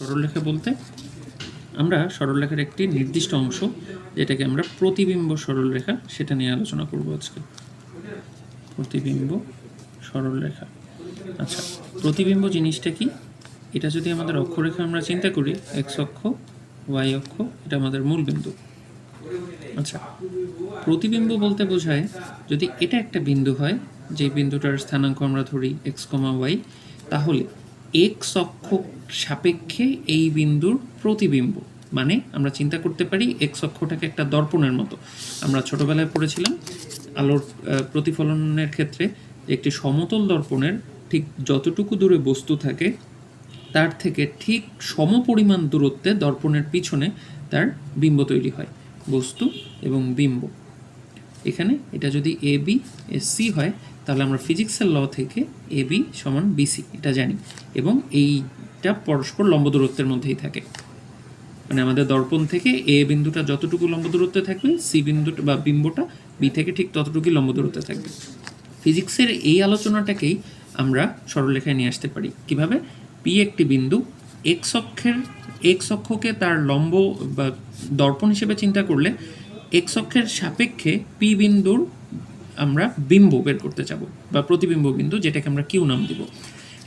সরলরেখা বলতে আমরা সরলরেখার একটি নির্দিষ্ট অংশ যেটাকে আমরা প্রতিবিম্ব সরলরেখা সেটা নিয়ে আলোচনা করব আজকে। প্রতিবিম্ব সরলরেখা। আচ্ছা প্রতিবিম্ব জিনিসটা কি? এটা যদি আমাদের অক্ষরেখা আমরা চিন্তা করি এক্স অক্ষ ওয়াই অক্ষ, এটা আমাদের মূল বিন্দু। আচ্ছা প্রতিবিম্ব বলতে বোঝায় যদি এটা একটা বিন্দু হয়, যে বিন্দুটার স্থানাঙ্ক আমরা ধরি এক্স কমা ওয়াই তাহলে এক্স অক্ষ সাপেক্ষে এই বিন্দুর প্রতিবিম্ব। মানে আমরা চিন্তা করতে পারি এক্স অক্ষটাকে একটা দর্পণের মতো। আমরা ছোটবেলায় পড়েছিলাম, আলোর প্রতিফলনের ক্ষেত্রে একটি সমতল দর্পণের ঠিক যতটুকু দূরে বস্তু থাকে, তার থেকে ঠিক সমপরিমাণ দূরত্বে দর্পণের পিছনে তার বিম্ব তৈরি হয়, বস্তু এবং বিম্ব। এখানে এটা যদি এ বি সি হয় তাহলে আমরা ফিজিক্সের ল থেকে এ, বি সমান বিসি এটা জানি। এবং এইটা পরস্পর লম্ব দূরত্বের মধ্যেই থাকে। মানে আমাদের দর্পণ থেকে এ বিন্দুটা যতটুকু লম্ব দূরত্বে থাকবে, সি বিন্দুটা বা বিম্বটা বি থেকে ঠিক ততটুকুই লম্ব দূরত্বে থাকবে। ফিজিক্সের এই আলোচনাটাকেই আমরা সরলরেখায় নিয়ে আসতে পারি। কীভাবে? পি একটি বিন্দু এক্স অক্ষের এক্স অক্ষকে তার লম্ব বা দর্পণ হিসেবে চিন্তা করলে এক্স অক্ষের সাপেক্ষে পি বিন্দুর আমরা বিম্ব বের করতে যাব, বা প্রতিবিম্ব বিন্দু যেটাকে আমরা কিউ নাম দিব।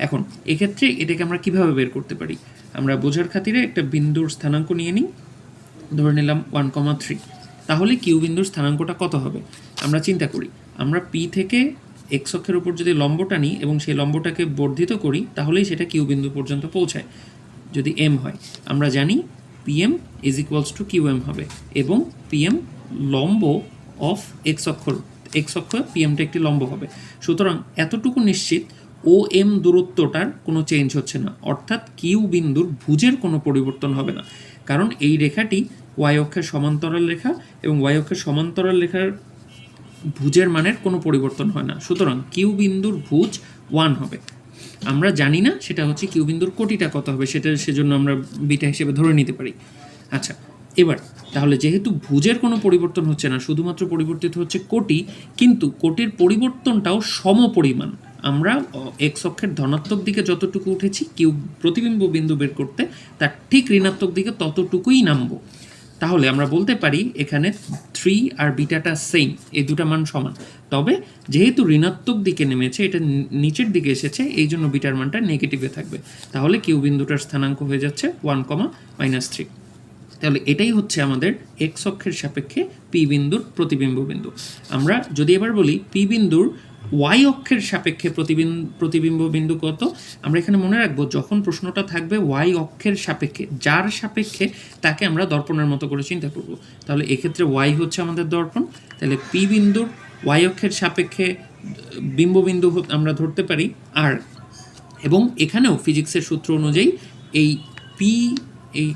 এখন, এক্ষেত্রে এটাকে আমরা কীভাবে বের করতে পারি? আমরা বোঝার খাতিরে একটা বিন্দুর স্থানাঙ্ক নিয়ে নিই, ধরে নিলাম ওয়ান কমা থ্রি। তাহলে কিউ বিন্দুর স্থানাঙ্কটা কত হবে? আমরা চিন্তা করি, আমরা পি থেকে এক্স অক্ষের উপর যদি লম্বটা নিই এবং সেই লম্বটাকে বর্ধিত করি, তাহলেই সেটা কিউ বিন্দু পর্যন্ত পৌঁছায়, যদি এম হয়। আমরা জানি PM is equals to Q M হবে এবং পিএম লম্ব অফ এক্স অক্ষর এক্স অক্ষ পিএমটা একটি লম্ব হবে। সুতরাং এতটুকু নিশ্চিত ও এম দূরত্বটার কোনো চেঞ্জ হচ্ছে না। অর্থাৎ কিউ বিন্দুর ভুজের কোনো পরিবর্তন হবে না। কারণ এই রেখাটি ওয়াই অক্ষের সমান্তরাল রেখা এবং ওয়াই অক্ষের সমান্তরাল রেখার ভুজের মানের কোনো পরিবর্তন হয় না। সুতরাং কিউ বিন্দুর ভুজ ওয়ান হবে। আমরা জানি না সেটা হচ্ছে কিউ বিন্দুর কোটিটা কত হবে, সেটা সেজন্য আমরা বিটা হিসেবে ধরে নিতে পারি। আচ্ছা এবার, তাহলে যেহেতু ভুজের কোনো পরিবর্তন হচ্ছে না, শুধুমাত্র পরিবর্তিত হচ্ছে কোটি, কিন্তু কোটির পরিবর্তনটাও সমপরিমাণ। আমরা এক্স অক্ষের ধনাত্মক দিকে যতটুকু উঠেছি কিউ প্রতিবিম্ব বিন্দু বের করতে, তার ঠিক ঋণাত্মক দিকে ততটুকুই নামবো। তাহলে আমরা বলতে পারি, এখানে থ্রি আর বিটাটা সেম এই দুটা মান সমান। তবে, যেহেতু ঋণাত্মক দিকে নেমেছে, এটা নিচের দিকে এসেছে, এই জন্য বিটার মানটা নেগেটিভে থাকবে। তাহলে কিউ বিন্দুটার স্থানাঙ্ক হয়ে যাচ্ছে ওয়ান কমা মাইনাস থ্রি তাহলে এটাই হচ্ছে আমাদের এক্স অক্ষের সাপেক্ষে পি বিন্দুর প্রতিবিম্ব বিন্দু। আমরা যদি এবার বলি পি বিন্দুর ওয়াই অক্ষের সাপেক্ষে প্রতিবিম্ব প্রতিবিম্ব বিন্দু কত, আমরা এখানে মনে রাখব যখন প্রশ্নটা থাকবে ওয়াই অক্ষের সাপেক্ষে, যার সাপেক্ষে তাকে আমরা দর্পণের মতো করে চিন্তা করব। তাহলে এক্ষেত্রে ওয়াই হচ্ছে আমাদের দর্পণ। তাহলে পি বিন্দুর ওয়াই অক্ষের সাপেক্ষে বিম্ব বিন্দু আমরা ধরতে পারি আর এবং এখানেও ফিজিক্সের সূত্র অনুযায়ী এই পি এই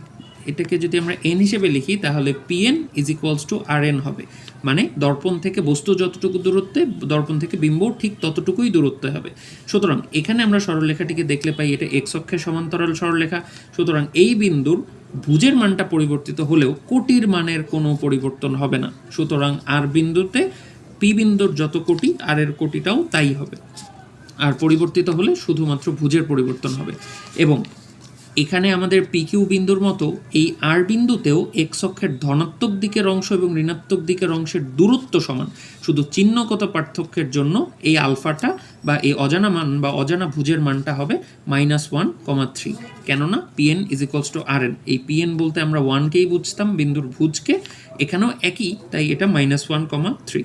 এটাকে যদি আমরা এন হিসেবে লিখি, তাহলে P N is equals to R N হবে। মানে দর্পণ থেকে বস্তু যতটুকু দূরত্বে, দর্পণ থেকে বিম্ব ঠিক ততটুকুই দূরত্বে হবে। সুতরাং এখানে আমরা সরলরেখাটিকে দেখলে পাই এটা এক্স অক্ষের সমান্তরাল সরলরেখা। সুতরাং এই বিন্দুর ভুজের মানটা পরিবর্তিত হলেও কোটির মানের কোনো পরিবর্তন হবে না। সুতরাং আর বিন্দুতে পি বিন্দুর যত কোটি আর এর কোটিটাও তাই হবে। আর পরিবর্তিত হলে শুধুমাত্র ভুজের পরিবর্তন হবে। এবং এখানে আমাদের পিকিউ বিন্দুর মতো এই আর বিন্দুতেও এক্স অক্ষের ধনাত্মক দিকের অংশ এবং ঋণাত্মক দিকের অংশের দূরত্ব সমান। শুধু চিহ্নগত পার্থক্যের জন্য এই আলফাটা বা এই অজানা মান বা অজানা ভুজের মানটা হবে মাইনাস ওয়ান কমা থ্রি কেননা PN is equals to R N এই পিএন বলতে আমরা ওয়ানকেই বুঝতাম বিন্দুর ভুজকে। এখানেও একই, তাই এটা মাইনাস ওয়ান কমা থ্রি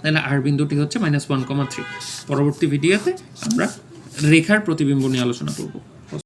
তাহলে আর বিন্দুটি হচ্ছে মাইনাস ওয়ান কমা থ্রি পরবর্তী ভিডিওতে আমরা রেখার প্রতিবিম্ব নিয়ে আলোচনা করব।